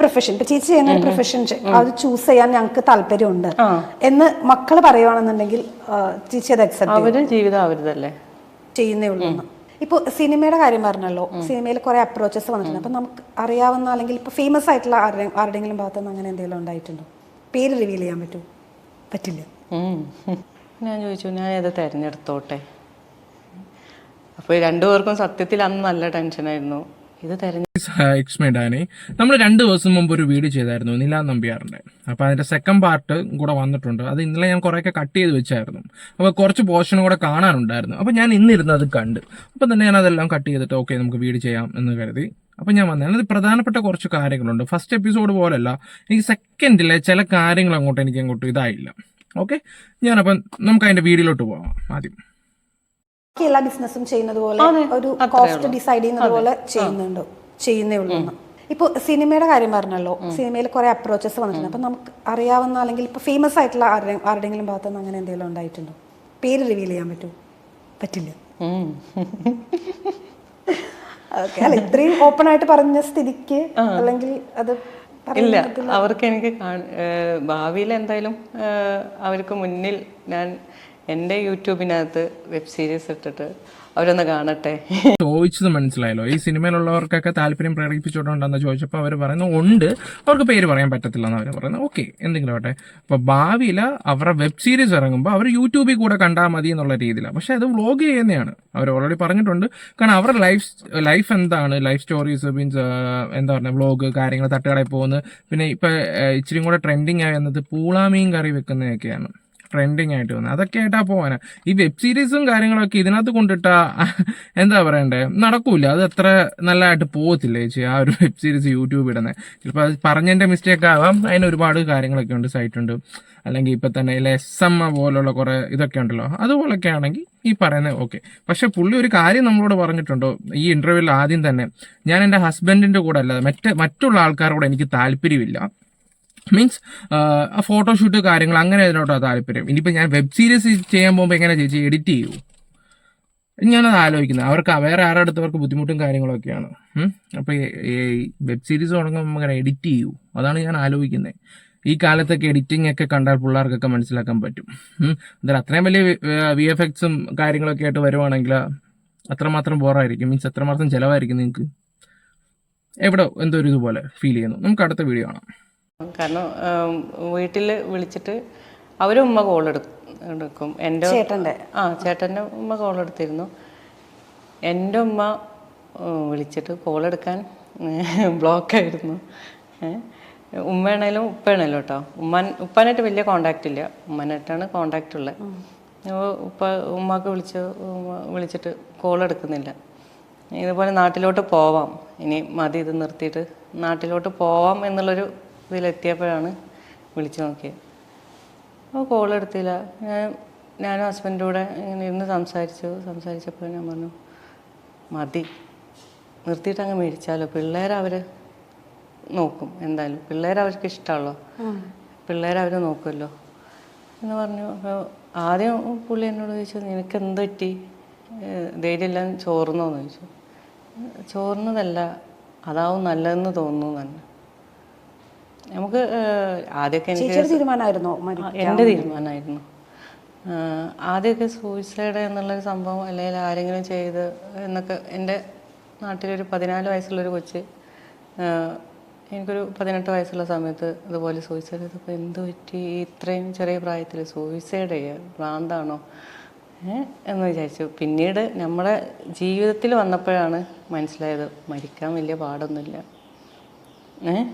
Profession ഇപ്പൊ ചേച്ചി ചെയ്യുന്ന ഒരു പ്രൊഫഷൻ അത് ചൂസ് ചെയ്യാൻ ഞങ്ങൾക്ക് താല്പര്യമുണ്ട്. എന്ന് മക്കൾ പറയുവാണെന്നുണ്ടെങ്കിൽ ചേച്ചി അത് അക്സെപ്റ്റ് അവർ ജീവിതം അവരുതല്ലേ? ചെയ്യുന്നേ ഉള്ളൂ. ഇപ്പൊ സിനിമയുടെ കാര്യം പറഞ്ഞല്ലോ. സിനിമയിൽ കുറെ അപ്രോച്ചസ് വന്നിട്ടുണ്ട്. അപ്പൊ നമുക്ക് അറിയാവുന്ന അല്ലെങ്കിൽ ഇപ്പൊ ഫേമസ് ആയിട്ടുള്ള ആരുടെങ്കിലും ഭാഗത്ത് നിന്ന് അങ്ങനെ എന്തെങ്കിലും ഉണ്ടായിട്ടുണ്ടോ? പേര് റിവീൽ ചെയ്യാൻ പറ്റുമോ പറ്റില്ല. ഞാൻ ചോദിച്ചു ഞാൻ ഏത് തിരഞ്ഞെടുത്തോട്ടെ? അപ്പോൾ രണ്ടുപേർക്കും സത്യത്തിൽ അന്ന് നല്ല ടെൻഷനായിരുന്നു ഇത് തെരഞ്ഞെ എക്സ്മേ ഡാനി നമ്മൾ രണ്ട് ദിവസം മുമ്പ് ഒരു വീഡിയോ ചെയ്തായിരുന്നു നില നമ്പിയാറിന്റെ. അപ്പോൾ അതിന്റെ സെക്കൻഡ് പാർട്ട് കൂടെ വന്നിട്ടുണ്ട്. അത് ഇന്നലെ ഞാൻ കുറേയൊക്കെ കട്ട് ചെയ്ത് വെച്ചായിരുന്നു. അപ്പോൾ കുറച്ച് പോർഷൻ കൂടെ കാണാനുണ്ടായിരുന്നു. അപ്പോൾ ഞാൻ ഇന്നിരുന്ന് അത് കണ്ട്. അപ്പോൾ തന്നെ ഞാൻ അതെല്ലാം കട്ട് ചെയ്തിട്ട് ഓക്കെ നമുക്ക് വീഡിയോ ചെയ്യാം എന്ന് കരുതി. അപ്പോൾ ഞാൻ വന്നത് അത് പ്രധാനപ്പെട്ട കുറച്ച് കാര്യങ്ങളുണ്ട്. ഫസ്റ്റ് എപ്പിസോഡ് പോലല്ല. എനിക്ക് സെക്കൻഡിലെ ചില കാര്യങ്ങൾ അങ്ങോട്ട് എനിക്ക് അങ്ങോട്ട് ഇതായില്ല. ഓക്കെ ഞാനപ്പം നമുക്ക് അതിന്റെ വീഡിയോയിലോട്ട് പോവാം ആദ്യം. എല്ലാ ബിസിനസ്സും ചെയ്യുന്നത് പോലെ ഒരു കോസ്റ്റ് ഡിസൈഡ് ചെയ്യുന്നത് പോലെ ചെയ്യുന്നുണ്ടോ. ചെയ്യുന്നേ ഉള്ളൂ ഇപ്പോൾ ഇപ്പൊ സിനിമയുടെ കാര്യം പറഞ്ഞല്ലോ. സിനിമയിൽ കുറേ അപ്രോച്ചസ് വന്നിട്ടുണ്ട്. അപ്പൊ നമുക്ക് അറിയാവുന്ന അല്ലെങ്കിൽ ഇപ്പൊ ഫേമസ് ആയിട്ടുള്ള ആരുടെ ആരുടെയെങ്കിലും ഭാഗത്ത് നിന്ന് അങ്ങനെ എന്തെങ്കിലും ഉണ്ടായിട്ടുണ്ടോ? പേര് റിവീൽ ചെയ്യാൻ പറ്റുമോ പറ്റില്ല. ഓക്കെ അല്ല ഇത്രയും ഓപ്പൺ ആയിട്ട് പറഞ്ഞ സ്ഥിതിക്ക് അല്ലെങ്കിൽ അത് ഇല്ല അവർക്ക് എനിക്ക് ഭാവിയിൽ എന്തായാലും അവർക്ക് മുന്നിൽ ഞാൻ എന്റെ യൂട്യൂബിനകത്ത് വെബ് സീരീസ് ഇട്ടിട്ട് അവരൊന്ന് കാണട്ടെ. ചോദിച്ചത് മനസ്സിലായല്ലോ. ഈ സിനിമയിലുള്ളവർക്കൊക്കെ താല്പര്യം പ്രകടിപ്പിച്ചുകൊണ്ടുണ്ടെന്ന് ചോദിച്ചപ്പോൾ അവർ പറയുന്നു ഉണ്ട്. അവർക്ക് പേര് പറയാൻ പറ്റത്തില്ല എന്ന് അവർ പറയുന്നത് ഓക്കെ എന്തെങ്കിലും ആവട്ടെ. അപ്പോൾ ഭാവിയിൽ അവരുടെ വെബ് സീരീസ് ഇറങ്ങുമ്പോൾ അവർ യൂട്യൂബിൽ കൂടെ കണ്ടാൽ മതി എന്നുള്ള രീതിയിലാണ്. പക്ഷെ അത് വ്ളോഗ് ചെയ്യുന്നതാണ്. അവർ ഓൾറെഡി പറഞ്ഞിട്ടുണ്ട്. കാരണം അവരുടെ ലൈഫ് ലൈഫ് എന്താണ്? ലൈഫ് സ്റ്റോറീസ് മീൻസ് എന്താ പറയുക വ്ളോഗ് കാര്യങ്ങൾ തട്ടുകടയിൽ പോകുന്നത്. പിന്നെ ഇപ്പം ഇച്ചിരി കൂടെ ട്രെൻഡിങ് ആയി വന്നത് പൂളാമീൻ കറി വെക്കുന്നതൊക്കെയാണ്. ട്രെൻഡിങ് ആയിട്ട് വന്നത് അതൊക്കെ ആയിട്ടാ പോവാനാ. ഈ വെബ് സീരീസും കാര്യങ്ങളൊക്കെ ഇതിനകത്ത് കൊണ്ടിട്ടാ എന്താ പറയണ്ടേ നടക്കൂല. അത് അത്ര നല്ലതായിട്ട് പോകത്തില്ല ചേച്ചി ആ ഒരു വെബ് സീരീസ് യൂട്യൂബ് ഇടുന്നത് ചിലപ്പോൾ അത് പറഞ്ഞതിന്റെ മിസ്റ്റേക്ക് ആവാം. അതിന് ഒരുപാട് കാര്യങ്ങളൊക്കെ ഉണ്ട് സൈറ്റ് ഉണ്ട്. അല്ലെങ്കിൽ ഇപ്പൊ തന്നെ എസ് എം പോലുള്ള കുറെ ഇതൊക്കെ ഉണ്ടല്ലോ. അതുപോലൊക്കെ ആണെങ്കിൽ ഈ പറയുന്നത് ഓക്കെ പക്ഷെ പുള്ളി ഒരു കാര്യം നമ്മളോട് പറഞ്ഞിട്ടുണ്ടോ? ഈ ഇന്റർവ്യൂവിൽ ആദ്യം തന്നെ ഞാൻ എന്റെ ഹസ്ബൻഡിന്റെ കൂടെ അല്ലാതെ മറ്റ് മറ്റുള്ള ആൾക്കാരോട് എനിക്ക് താല്പര്യമില്ല. മീൻസ് ആ ഫോട്ടോഷൂട്ട് കാര്യങ്ങൾ അങ്ങനെ അതിനോട്ടാണ് താല്പര്യം. ഇനിയിപ്പോൾ ഞാൻ വെബ് സീരീസ് ചെയ്യാൻ പോകുമ്പോൾ എങ്ങനെ ചേച്ചി എഡിറ്റ് ചെയ്യൂ? ഞാനത് ആലോചിക്കുന്നത് അവർക്ക് വേറെ ആരുടെ അടുത്തവർക്ക് ബുദ്ധിമുട്ടും കാര്യങ്ങളൊക്കെയാണ്. അപ്പോൾ വെബ് സീരീസ് തുടങ്ങുമ്പോൾ അങ്ങനെ എഡിറ്റ് ചെയ്യൂ? അതാണ് ഞാൻ ആലോചിക്കുന്നത് ഈ കാലത്തൊക്കെ എഡിറ്റിംഗ് ഒക്കെ കണ്ടാൽ പിള്ളേർക്കൊക്കെ മനസ്സിലാക്കാൻ പറ്റും. എന്തായാലും അത്രയും വലിയ വി എഫ് എക്സും കാര്യങ്ങളൊക്കെ ആയിട്ട് വരുവാണെങ്കിൽ അത്രമാത്രം ബോറായിരിക്കും. മീൻസ് അത്രമാത്രം ചിലവായിരിക്കും നിങ്ങൾക്ക് എവിടെ എന്തോ ഒരു ഇതുപോലെ ഫീൽ ചെയ്യുന്നു. നമുക്ക് അടുത്ത വീഡിയോ കാണാം. കാരണം വീട്ടിൽ വിളിച്ചിട്ട് അവരും ഉമ്മ കോൾ എടുക്കും. എന്റെ ചേട്ടന്റെ? ആ ചേട്ടന്റെ ഉമ്മ കോൾ എടുത്തിരുന്നു. എന്റെ ഉമ്മ വിളിച്ചിട്ട് കോൾ എടുക്കാൻ ബ്ലോക്കായിരുന്നു ഉമ്മയാണേലും ഉപ്പയാണേലും കേട്ടോ ഉമ്മൻ ഉപ്പാനായിട്ട് വലിയ കോണ്ടാക്റ്റ് ഇല്ല. ഉമ്മാനായിട്ടാണ് കോണ്ടാക്റ്റ് ഉള്ളത് ഉപ്പ ഉമ്മാക്ക് വിളിച്ച് വിളിച്ചിട്ട് കോൾ എടുക്കുന്നില്ല. ഇതുപോലെ നാട്ടിലോട്ട് പോവാം. ഇനി മതി ഇത് നിർത്തിയിട്ട് നാട്ടിലോട്ട് പോവാം എന്നുള്ളൊരു ഇതിലെത്തിയപ്പോഴാണ് വിളിച്ചു നോക്കിയത്. അപ്പോൾ കോൾ എടുത്തില്ല. ഞാൻ ഞാനും ഹസ്ബൻഡും കൂടെ ഇങ്ങനെ ഇരുന്ന് സംസാരിച്ചു. സംസാരിച്ചപ്പോൾ ഞാൻ പറഞ്ഞു മതി. നിർത്തിയിട്ട് അങ്ങ് മേടിച്ചാലോ? പിള്ളേരവർ നോക്കും എന്തായാലും. പിള്ളേരവർക്ക് ഇഷ്ടമല്ലോ ഇഷ്ടമാണല്ലോ. പിള്ളേരെ അവർ നോക്കുമല്ലോ. എന്ന് പറഞ്ഞു. അപ്പോൾ ആദ്യം പുള്ളി എന്നോട് ചോദിച്ചു നിനക്ക് എന്ത് പറ്റി ധൈര്യമെല്ലാം ചോർന്നോന്ന് ചോദിച്ചു. ചോർന്നതല്ല അതാവും നല്ലതെന്ന് തോന്നുന്നു തന്നെ നമുക്ക് ആദ്യമൊക്കെ എനിക്ക് തീരുമാനമായിരുന്നോ എന്റെ തീരുമാനമായിരുന്നു. ആദ്യമൊക്കെ സൂയിസൈഡ് എന്നുള്ളൊരു സംഭവം അല്ലെങ്കിൽ ആരെങ്കിലും ചെയ്ത് എന്നൊക്കെ എന്റെ നാട്ടിലൊരു പതിനാല് വയസ്സുള്ളൊരു കൊച്ച് എനിക്കൊരു പതിനെട്ട് വയസ്സുള്ള സമയത്ത് അതുപോലെ സൂയിസൈഡ് ചെയ്തപ്പോൾ എന്ത് പറ്റി? ഇത്രയും ചെറിയ പ്രായത്തിൽ സൂയിസൈഡ് ചെയ്യുക ഭ്രാന്താണോ? എന്ന് വിചാരിച്ചു. പിന്നീട് നമ്മുടെ ജീവിതത്തിൽ വന്നപ്പോഴാണ് മനസ്സിലായത് മരിക്കാൻ വലിയ പാടൊന്നുമില്ല. ഏഹ്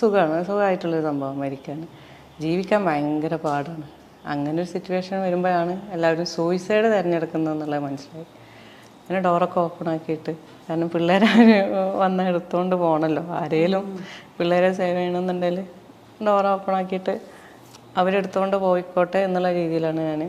സുഖമാണ്. സുഖമായിട്ടുള്ളൊരു സംഭവം മരിക്കാൻ. ജീവിക്കാൻ ഭയങ്കര പാടാണ്. അങ്ങനെ ഒരു സിറ്റുവേഷൻ വരുമ്പോഴാണ് എല്ലാവരും സൂയിസൈഡ് തിരഞ്ഞെടുക്കുന്നതെന്നുള്ളത് മനസ്സിലായി. അങ്ങനെ ഡോറൊക്കെ ഓപ്പൺ ആക്കിയിട്ട് കാരണം പിള്ളേരെ വന്ന് എടുത്തുകൊണ്ട് പോകണമല്ലോ ആരേലും പിള്ളേരെ സേവ് ചെയ്യണമെന്നുണ്ടെങ്കിൽ ഡോർ ഓപ്പൺ ആക്കിയിട്ട് അവരെടുത്തുകൊണ്ട് പോയിക്കോട്ടെ എന്നുള്ള രീതിയിലാണ് ഞാൻ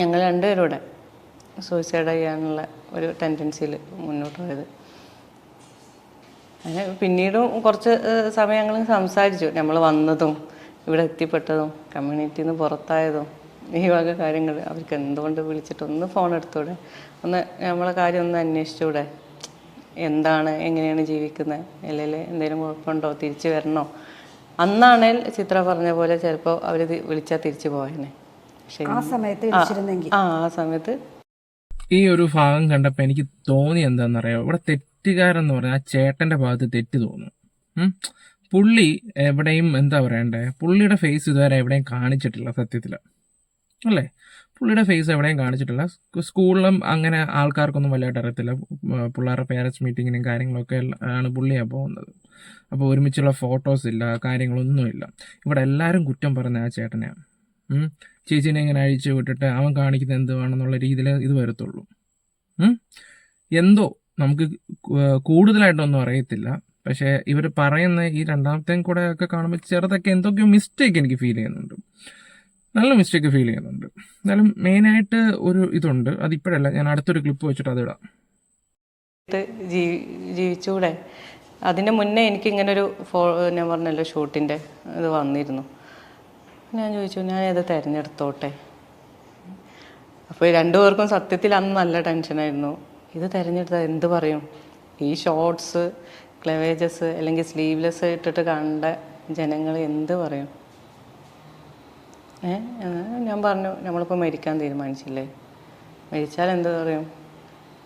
ഞങ്ങൾ രണ്ടുപേരും ഇവിടെ സൂയിസൈഡ് ചെയ്യാനുള്ള ഒരു ടെൻഡൻസിയിൽ മുന്നോട്ട് പോയത്. അങ്ങനെ പിന്നീടും കുറച്ച് സമയങ്ങൾ സമയം ഞങ്ങൾ സംസാരിച്ചു. നമ്മൾ വന്നതും ഇവിടെ എത്തിപ്പെട്ടതും കമ്മ്യൂണിറ്റിയിൽ നിന്ന് പുറത്തായതും ഈ വക കാര്യങ്ങൾ അവർക്ക് എന്തുകൊണ്ട് വിളിച്ചിട്ട് ഒന്ന് ഫോൺ എടുത്തൂടെ? ഒന്ന് നമ്മളെ കാര്യം ഒന്ന് അന്വേഷിച്ചൂടെ? എന്താണ് എങ്ങനെയാണ് ജീവിക്കുന്നത് അല്ലെങ്കിൽ എന്തെങ്കിലും കുഴപ്പമുണ്ടോ? തിരിച്ചു വരണോ? അന്നാണേൽ ചിത്ര പറഞ്ഞ പോലെ ചിലപ്പോൾ അവർ വിളിച്ചാൽ തിരിച്ചു പോയേനെ. പക്ഷേ ആ സമയത്ത് ആ ആ സമയത്ത് ഈ ഒരു ഭാഗം കണ്ടപ്പോൾ എനിക്ക് തോന്നി എന്താണെന്നറിയോ ഇവിടെ തെറ്റുകാരെന്ന് പറഞ്ഞാൽ ആ ചേട്ടന്റെ ഭാഗത്ത് തെറ്റ് തോന്നും. പുള്ളി എവിടെയും എന്താ പറയണ്ടേ? പുള്ളിയുടെ ഫേസ് ഇതുവരെ എവിടെയും കാണിച്ചിട്ടില്ല സത്യത്തിൽ അല്ലേ? പുള്ളിയുടെ ഫേസ് എവിടെയും കാണിച്ചിട്ടില്ല. സ്കൂ- സ്കൂളിലും അങ്ങനെ ആൾക്കാർക്കൊന്നും വലുതായിട്ട് അറിയത്തില്ല. പിള്ളേരുടെ പേരൻസ് മീറ്റിങ്ങിനും കാര്യങ്ങളൊക്കെ ആണ് പുള്ളിയാണ് പോകുന്നത്. അപ്പോൾ ഒരുമിച്ചുള്ള ഫോട്ടോസ് ഇല്ല കാര്യങ്ങളൊന്നുമില്ല ഇവിടെ എല്ലാവരും കുറ്റം പറഞ്ഞ ആ ചേട്ടനെയാണ്. ചേച്ചീനെ ഇങ്ങനെ അഴിച്ചു വിട്ടിട്ട് അവൻ കാണിക്കുന്നത് എന്തുവാണെന്നുള്ള രീതിയിൽ ഇത് വരത്തുള്ളൂ. എന്തോ നമുക്ക് കൂടുതലായിട്ടൊന്നും അറിയത്തില്ല. പക്ഷേ ഇവർ പറയുന്ന ഈ രണ്ടാമത്തെയും കൂടെ ഒക്കെ കാണുമ്പോൾ ചെറുതൊക്കെ എന്തൊക്കെയോ മിസ്റ്റേക്ക് എനിക്ക് ഫീൽ ചെയ്യുന്നുണ്ട്. നല്ല മിസ്റ്റേക്ക് ഫീൽ ചെയ്യുന്നുണ്ട്. എന്നാലും മെയിനായിട്ട് ഒരു ഇതുണ്ട്. അത് ഇപ്പോഴല്ല. ഞാൻ അടുത്തൊരു ക്ലിപ്പ് വെച്ചിട്ട് അതിടാം ജീവിച്ചൂടെ? അതിന് മുന്നേ എനിക്ക് ഇങ്ങനെ ഒരു ഫോ ഞാൻ പറഞ്ഞല്ലോ ഷൂട്ടിന്റെ ഇത് വന്നിരുന്നു. ഞാൻ ചോദിച്ചു ഞാൻ ഇത് തിരഞ്ഞെടുത്തോട്ടെ അപ്പോൾ രണ്ടുപേർക്കും സത്യത്തിൽ അന്ന് നല്ല ടെൻഷനായിരുന്നു ഇത് തിരഞ്ഞെടുത്താൽ എന്ത് പറയും? ഈ ഷോർട്ട്സ് ക്ലവേജസ് അല്ലെങ്കിൽ സ്ലീവ്ലെസ് ഇട്ടിട്ട് കണ്ട ജനങ്ങൾ എന്ത് പറയും? ഏ ഞാൻ പറഞ്ഞു നമ്മളിപ്പോൾ മരിക്കാൻ തീരുമാനിച്ചില്ലേ? മരിച്ചാൽ എന്ത് പറയും?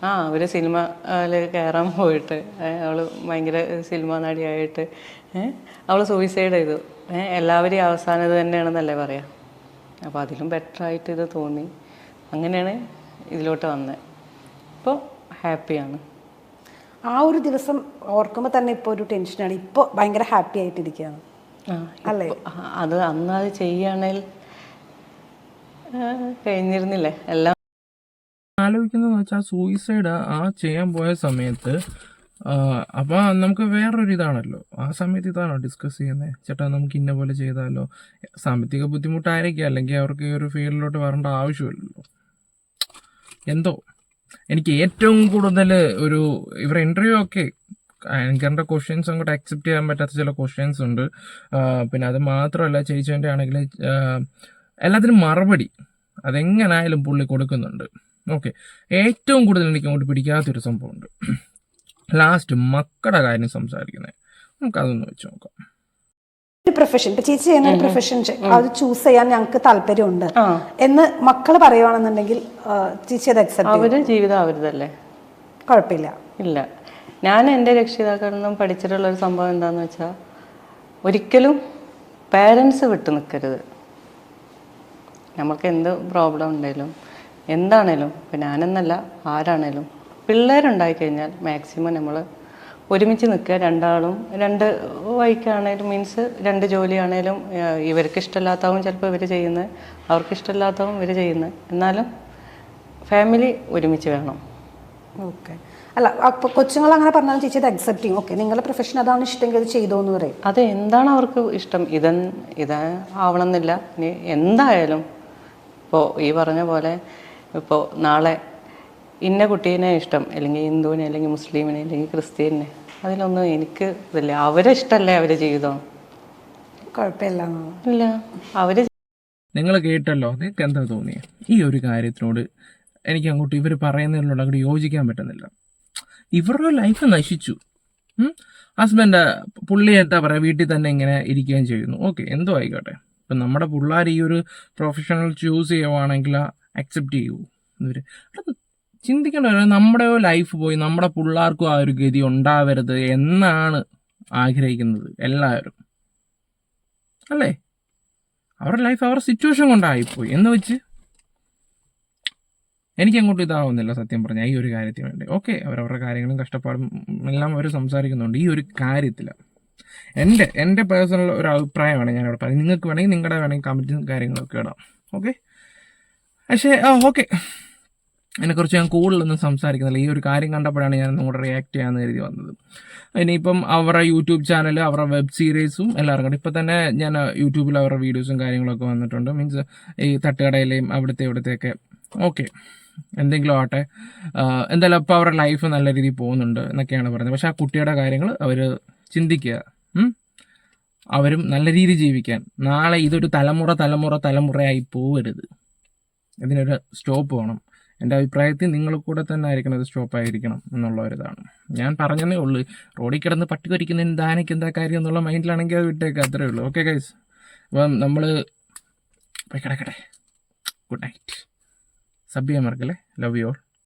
ആ അവർ സിനിമയിൽ കയറാൻ പോയിട്ട് അവൾ ഭയങ്കര സിനിമ നടിയായിട്ട് അവൾ സൂയിസൈഡ് ചെയ്തു. ഏഹ് എല്ലാവരെയും അവസാനം ഇത് തന്നെയാണെന്നല്ലേ പറയാ? അപ്പോൾ അതിലും ബെറ്ററായിട്ട് ഇത് തോന്നി. അങ്ങനെയാണ് ഇതിലോട്ട് വന്നത് ഇപ്പോൾ ഹാപ്പിയാണ്. ആ ഒരു ദിവസം ഓർക്കുമ്പോൾ തന്നെ ഇപ്പോൾ ഒരു ടെൻഷനാണ്. ഇപ്പോൾ ഭയങ്കര ഹാപ്പി ആയിട്ടിരിക്കുകയാണ്. അല്ലേ? അത് അന്ന് അത് ചെയ്യുകയാണെങ്കിൽ കഴിഞ്ഞിരുന്നില്ലേ? എല്ലാം ആലോചിക്കുന്നതെന്ന് വെച്ചാൽ സൂയിസൈഡ് ആ ചെയ്യാൻ പോയ സമയത്ത് അപ്പോൾ നമുക്ക് വേറൊരു ഇതാണല്ലോ. ആ സമയത്ത് ഇതാണോ ഡിസ്കസ് ചെയ്യുന്നത് ചേട്ടാ നമുക്ക് ഇന്ന പോലെ ചെയ്താലോ? സാമ്പത്തിക ബുദ്ധിമുട്ടായിരിക്കും. അല്ലെങ്കിൽ അവർക്ക് ഈ ഒരു ഫീൽഡിലോട്ട് വരേണ്ട ആവശ്യമില്ലല്ലോ. എന്തോ? എനിക്ക് ഏറ്റവും കൂടുതൽ ഒരു ഇവരുടെ ഇന്റർവ്യൂ ഒക്കെ ആങ്കറിന്റെ ക്വസ്റ്റ്യൻസ് അങ്ങോട്ട് അക്സെപ്റ്റ് ചെയ്യാൻ പറ്റാത്ത ചില ക്വസ്റ്റ്യൻസ് ഉണ്ട്. പിന്നെ അത് മാത്രമല്ല ചേച്ചീന്റെ ആണെങ്കിൽ എല്ലാത്തിനും മറുപടി അതെങ്ങനായാലും പുള്ളി കൊടുക്കുന്നുണ്ട്. ഓക്കെ ഏറ്റവും കൂടുതൽ എനിക്ക് അങ്ങോട്ട് പിടിക്കാത്തൊരു സംഭവമുണ്ട്. ലാസ്റ്റ് മക്കളുടെ കാര്യം സംസാരിക്കുന്നത്. നമുക്കതൊന്ന് വെച്ച് നോക്കാം. പ്രൊഫഷൻ ഇപ്പൊ ചേച്ചി ചെയ്യുന്ന ഒരു പ്രൊഫഷൻ അത് ചൂസ് ചെയ്യാൻ ഞങ്ങൾക്ക് താല്പര്യമുണ്ട്. എന്ന് മക്കൾ പറയുവാണെന്നുണ്ടെങ്കിൽ ചേച്ചി അത് അക്സെപ്റ്റ് അവർ ജീവിതം അവരുതല്ലേ? കുഴപ്പമില്ല. ഇല്ല. ഞാൻ എന്റെ രക്ഷിതാക്കളിൽ നിന്നും പഠിച്ചിട്ടുള്ള ഒരു സംഭവം എന്താണെന്ന് വെച്ചാൽ ഒരിക്കലും പേരൻസ് വിട്ടു നിൽക്കരുത് നമുക്ക് എന്ത് പ്രോബ്ലം ഉണ്ടെങ്കിലും എന്താണേലും ഇപ്പം ഞാനെന്നല്ല ആരാണേലും പിള്ളേരുണ്ടായി കഴിഞ്ഞാൽ മാക്സിമം നമ്മൾ ഒരുമിച്ച് നിൽക്കുക രണ്ടാളും. രണ്ട് വൈക്കാണേലും മീൻസ് രണ്ട് ജോലിയാണേലും ഇവർക്ക് ഇഷ്ടമില്ലാത്തവും ചിലപ്പോൾ ഇവർ ചെയ്യുന്നത്. അവർക്ക് ഇഷ്ടമില്ലാത്തവും ഇവർ ചെയ്യുന്നത്. എന്നാലും ഫാമിലി ഒരുമിച്ച് വേണം. ഓക്കെ അല്ല അപ്പോൾ കൊച്ചുങ്ങൾ അങ്ങനെ പറഞ്ഞാലും ചേച്ചി അത് അക്സെപ്റ്റ് ചെയ്യും ഓക്കെ നിങ്ങളുടെ പ്രൊഫഷൻ അതാണ് ഇഷ്ടമെങ്കിൽ അത് ചെയ്തോ എന്ന് പറയും. അത് എന്താണ് അവർക്ക് ഇഷ്ടം? ഇതൻ ഇത് ആവണമെന്നില്ല. ഇനി എന്തായാലും ഇപ്പോൾ ഈ പറഞ്ഞ പോലെ ഇപ്പോൾ നാളെ ഇന്ന കുട്ടീനെ ഇഷ്ടം. അല്ലെങ്കിൽ ഹിന്ദുവിനെ അല്ലെങ്കിൽ മുസ്ലിമിനെ അല്ലെങ്കിൽ ക്രിസ്ത്യനെ അതിലൊന്നും എനിക്ക് ഇതില്ല. അവരെ ഇഷ്ടമല്ലേ അവരെ ജീവിതം? കുഴപ്പമില്ല ഇല്ല. അവർ നിങ്ങൾ കേട്ടല്ലോ നിങ്ങൾക്ക് എന്താ തോന്നിയ? ഈ ഒരു കാര്യത്തിനോട് എനിക്ക് അങ്ങോട്ട് ഇവർ പറയുന്നതിനോട് അങ്ങോട്ട് യോജിക്കാൻ പറ്റുന്നില്ല. ഇവരുടെ ലൈഫ് നശിച്ചു. ഹസ്ബൻഡ് പുള്ളി എന്താ പറയുക വീട്ടിൽ തന്നെ ഇങ്ങനെ ഇരിക്കുകയും ചെയ്യുന്നു. ഓക്കെ എന്തോ ആയിക്കോട്ടെ. ഇപ്പം നമ്മുടെ പിള്ളേർ ഈ ഒരു പ്രൊഫഷണൽ ചൂസ് ചെയ്യുവാണെങ്കിൽ അക്സെപ്റ്റ് ചെയ്യൂ. ഇവർ അത് ചിന്തിക്കേണ്ട കാര്യം നമ്മുടെ ലൈഫ് പോയി നമ്മുടെ പിള്ളേർക്കും ആ ഒരു ഗതി ഉണ്ടാവരുത് എന്നാണ് ആഗ്രഹിക്കുന്നത് എല്ലാവരും. അല്ലേ? അവരുടെ ലൈഫ് അവരുടെ സിറ്റുവേഷൻ കൊണ്ടായിപ്പോയി. എന്ന് വെച്ച്? എനിക്ക് അങ്ങോട്ട് ഇതാവുന്നില്ല സത്യം പറഞ്ഞാൽ ഈ ഒരു കാര്യത്തിന് വേണ്ടി. ഓക്കെ അവരവരുടെ കാര്യങ്ങളും കഷ്ടപ്പാടും എല്ലാം അവർ സംസാരിക്കുന്നുണ്ട്. ഈ ഒരു കാര്യത്തിൽ എന്റെ എന്റെ പേഴ്സണൽ ഒരു അഭിപ്രായമാണ് ഞാൻ പറയുന്നത്. നിങ്ങൾക്ക് വേണമെങ്കിൽ നിങ്ങളുടെ വേണമെങ്കിൽ കമന്റും കാര്യങ്ങളൊക്കെ ഇടാം. ഓക്കെ പക്ഷേ ഓക്കെ അതിനെക്കുറിച്ച് ഞാൻ കൂടുതലൊന്നും സംസാരിക്കുന്നില്ല. ഈ ഒരു കാര്യം കണ്ടപ്പോഴാണ് ഞാൻ നിങ്ങളുടെ റിയാക്ട് ചെയ്യാമെന്ന് കരുതി വന്നത്. ഇനിയിപ്പം അവരുടെ യൂട്യൂബ് ചാനൽ അവരുടെ വെബ് സീരീസും എല്ലാവർക്കും ഉണ്ട്. ഇപ്പം തന്നെ ഞാൻ യൂട്യൂബിൽ അവരുടെ വീഡിയോസും കാര്യങ്ങളൊക്കെ വന്നിട്ടുണ്ട്. മീൻസ് ഈ തട്ടുകടയിലെയും അവിടുത്തെ ഇവിടുത്തെയൊക്കെ. ഓക്കെ എന്തെങ്കിലും ആവട്ടെ. എന്തായാലും അപ്പോൾ അവരുടെ ലൈഫ് നല്ല രീതിയിൽ പോകുന്നുണ്ട് എന്നൊക്കെയാണ് പറയുന്നത്. പക്ഷേ ആ കുട്ടിയുടെ കാര്യങ്ങൾ അവർ ചിന്തിക്കുക. അവരും നല്ല രീതിയിൽ ജീവിക്കാൻ. നാളെ ഇതൊരു തലമുറ തലമുറ തലമുറയായി പോവരുത്. ഇതിനൊരു സ്റ്റോപ്പ് വേണം. എന്റെ അഭിപ്രായത്തിൽ നിങ്ങൾ കൂടെ തന്നെ ആയിരിക്കണം ഇത് സ്റ്റോപ്പ് ആയിരിക്കണം എന്നുള്ള ഒരിതാണ് ഞാൻ പറഞ്ഞതേ ഉള്ളൂ റോഡിൽ കിടന്ന് പട്ടി കൊരിക്കുന്നതിന് ദാനയ്ക്ക് എന്താ കാര്യം എന്നുള്ള മൈൻഡിലാണെങ്കിൽ അത് വിട്ടേക്കാം അത്രേ ഉള്ളൂ. ഓക്കെ ഗൈസ് അപ്പം നമ്മൾ പോയി കിടക്കട്ടെ. ഗുഡ് നൈറ്റ് സബ് ചെയ്യാൻ മറക്കല്ലേ ലവ് യു ഓൾ